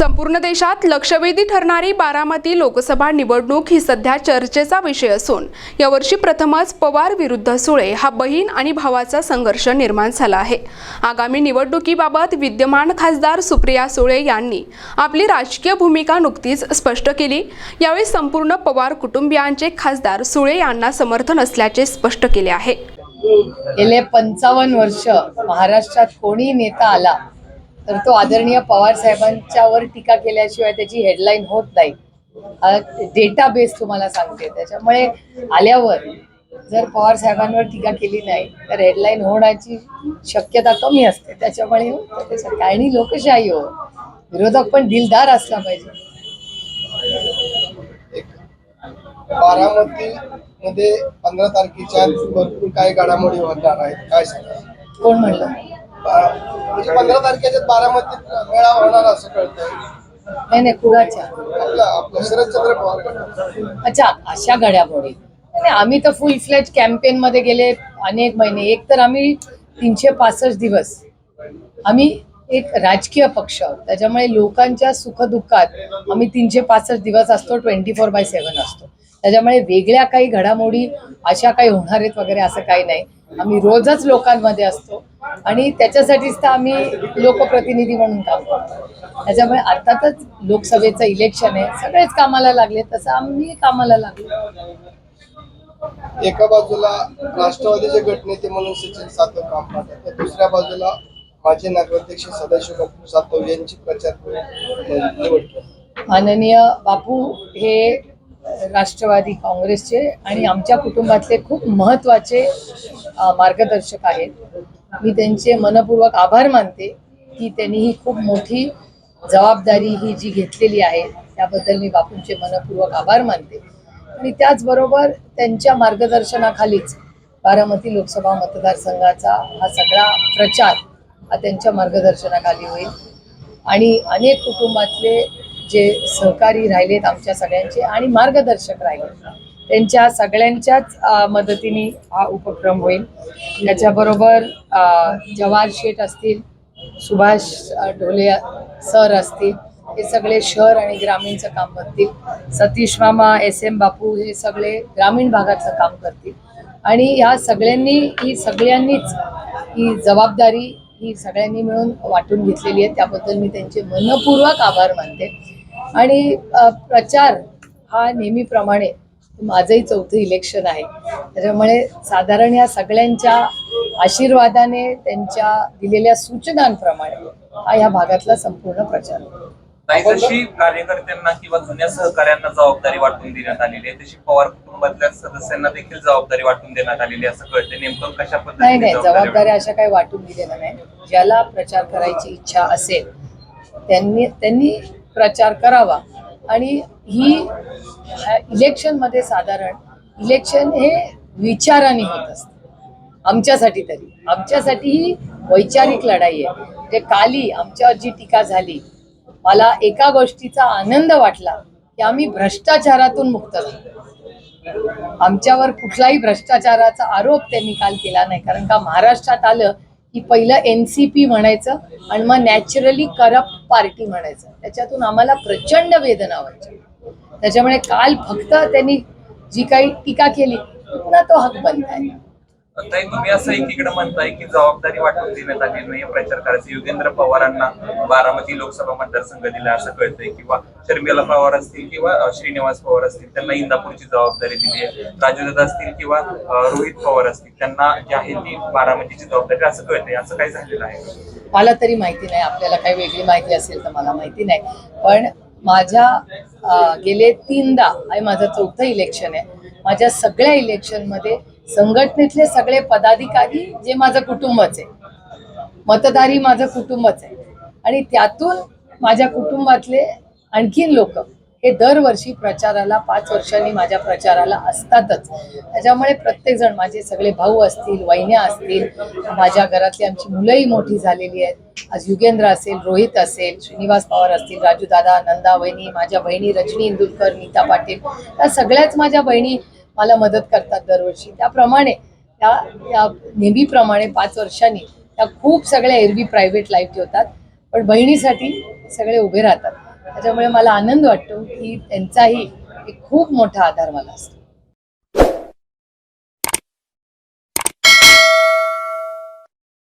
संपूर्ण देशात लक्षवेधी ठरणारी बारामती लोकसभा निवडणूक ही सध्या चर्चेचा विषय असून यावर्षी प्रथमच पवार विरुद्ध सुळे हा बहीण आणि भावाचा संघर्ष निर्माण झाला आहे. आगामी निवडणुकीबाबत विद्यमान खासदार सुप्रिया सुळे यांनी आपली राजकीय भूमिका नुकतीच स्पष्ट केली. यावेळी संपूर्ण पवार कुटुंबियांचे खासदार सुळे यांना समर्थन असल्याचे स्पष्ट केले आहे. गेले पंचावन्न वर्ष महाराष्ट्रात कोणी नेता आला तर तो आदरणीय पवार साहेबांच्यावर टीका केल्याशिवाय त्याची हेडलाईन होत नाही. डेटाबेस तुम्हाला सांगते. त्याच्यामुळे आल्यावर जर पवार साहेबांवर टीका केली नाही तर हेडलाईन होण्याची शक्यता कमी असते. त्याच्यामुळे आणि लोकशाही हो. विरोधक पण दिलदार असला पाहिजे. बारामती मध्ये पंधरा तारखेच्या भरपूर काही घडामोडी होणार आहेत. काय कोण म्हणलं? म्हणजे पंधरा तारखेच्या बारामतीत मेळा होणार असं कळतंय. नाही नाही कुणाच्या? आपला आपलं शरदचंद्र पवार. अच्छा अशा घडामोडी. नाही आम्ही तर फुल फ्लेज कॅम्पेन मध्ये गेले अनेक महिने. एक तर आम्ही तीनशे पासष्ट दिवस आम्ही एक राजकीय पक्ष आहोत. त्याच्यामुळे लोकांच्या सुखदुःखात आम्ही तीनशे पासष्ट दिवस असतो ट्वेंटी फोर बाय सेव्हन असतो. त्याच्यामुळे वेगळ्या काही घडामोडी अशा काही होणार आहेत वगैरे असं काही नाही. आम्ही रोजच लोकांमध्ये असतो आणि त्याच्यासाठीच तर आम्ही लोकप्रतिनिधी म्हणून काम करतो. त्याच्यामुळे अर्थातच लोकसभेचं इलेक्शन आहे सगळेच कामाला लागले तसं आम्ही कामाला लागलो. एका बाजूला राष्ट्रवादीचे गटनेते म्हणून सचिन सातव काम पाहतात तर दुसऱ्या बाजूला माजी नगराध्यक्ष सदाशिव बापू सातव यांची प्रचार निवड माननीय बापू हे राष्ट्रवादी काँग्रेसचे आणि आमच्या कुटुंबातले खूप महत्त्वाचे मार्गदर्शक आहेत. मी त्यांचे मनपूर्वक आभार मानते की त्यांनी ही खूप मोठी जबाबदारी ही जी घेतलेली आहे त्याबद्दल मी बापूंचे मनपूर्वक आभार मानते. आणि त्याचबरोबर त्यांच्या मार्गदर्शनाखालीच बारामती लोकसभा मतदारसंघाचा हा सगळा प्रचार हा त्यांच्या मार्गदर्शनाखाली होईल. आणि अनेक कुटुंबातले जे सहकारी राहिलेत आमच्या सगळ्यांचे आणि मार्गदर्शक राहिले त्यांच्या सगळ्यांच्याच मदतीने हा उपक्रम होईल. त्याच्याबरोबर जवाहर शेठ असतील सुभाष ढोले सर असतील हे सगळे शहर आणि ग्रामीणचं काम करतील सतीश मामा एस एम बापू हे सगळे ग्रामीण भागाचं काम करतील. आणि ह्या सगळ्यांनी ही सगळ्यांनीच ही जबाबदारी ही सगळ्यांनी मिळून वाटून घेतलेली आहे. त्याबद्दल मी त्यांचे मनपूर्वक आभार मानते. आणि प्रचार हा नेहमीप्रमाणे माझंही चौथं इलेक्शन आहे. त्याच्यामुळे साधारण या सगळ्यांच्या आशीर्वादाने त्यांच्या दिलेल्या सूचनांप्रमाणे हा या भागातला संपूर्ण प्रचार. तशी कार्यकर्त्यांना किंवा जुन्या सहकाऱ्यांना जबाबदारी वाटून देण्यात आलेली आहे. तशी पवार कुटुंबातल्या सदस्यांना देखील जबाबदारी वाटून देण्यात आलेली आहे असं कळतं नेमकं कशा नाही नाही जबाबदारी अशा काही वाटून दिलेल्या नाही. ज्याला प्रचार करायची इच्छा असेल त्यांनी त्यांनी प्रचार करावा. आणि ही इलेक्शनमध्ये साधारण इलेक्शन हे विचाराने होत असतं. आमच्यासाठी तरी. आमच्यासाठी ही वैचारिक लढाई आहे. म्हणजे काली आमच्यावर जी टीका झाली मला एका गोष्टीचा आनंद वाटला की आम्ही भ्रष्टाचारातून मुक्त झालो. आमच्यावर कुठलाही भ्रष्टाचाराचा आरोप त्यांनी काल केला नाही कारण का महाराष्ट्रात आलं की पहिलं एन सी पी म्हणायचं आणि मग नॅचरली करप्ट पार्टी म्हणायचं. त्याच्यातून आम्हाला प्रचंड वेदना व्हायच्या त्याच्यामुळे काल फक्त त्यांनी जी काही टीका केली पुन्हा तो हक बंद आहे ताई तुम्ही असं एकीकडे म्हणताय की जबाबदारी वाटून देण्यात आली नाही. प्रचार करायचं. योगेंद्र पवारांना बारामती लोकसभा मतदारसंघ दिला असं कळतंय. किंवा शर्मिला पवार असतील किंवा श्रीनिवास पवार असतील त्यांना इंदापूरची जबाबदारी दिली आहे. राजूदादा असतील किंवा रोहित पवार असतील त्यांना जी आहे ती बारामतीची जबाबदारी असं कळतंय. असं काही झालेलं आहे? मला तरी माहिती नाही. आपल्याला काही वेगळी माहिती असेल तर मला माहिती नाही. पण माझ्या गेले तीनदा आणि माझं चौथं इलेक्शन आहे. माझ्या सगळ्या इलेक्शनमध्ये संघटनेतले सगळे पदाधिकारी जे माझं कुटुंबच आहे. मतदारी माझं कुटुंबच आहे. आणि त्यातून माझ्या कुटुंबातले आणखीन लोक हे दरवर्षी प्रचाराला पाच वर्षांनी माझ्या प्रचाराला असतातच. त्याच्यामुळे प्रत्येकजण माझे सगळे भाऊ असतील वहिन्या असतील माझ्या घरातली आमची मुलंही मोठी झालेली आहेत. आज युगेंद्र असेल रोहित असेल श्रीनिवास पवार असतील राजू दादा नंदा वहिनी माझ्या बहिणी रजनी इंदुलकर नीता पाटील या सगळ्याच माझ्या बहिणी मला मदत करतात दरवर्षी. त्याप्रमाणे त्या त्या नेहमीप्रमाणे पाच वर्षांनी त्या खूप सगळ्या एरवी प्रायव्हेट लाईफ ठेवतात. पण बहिणीसाठी सगळे उभे राहतात. त्याच्यामुळे मला आनंद वाटतो की त्यांचाही एक खूप मोठा आधार मला असतो.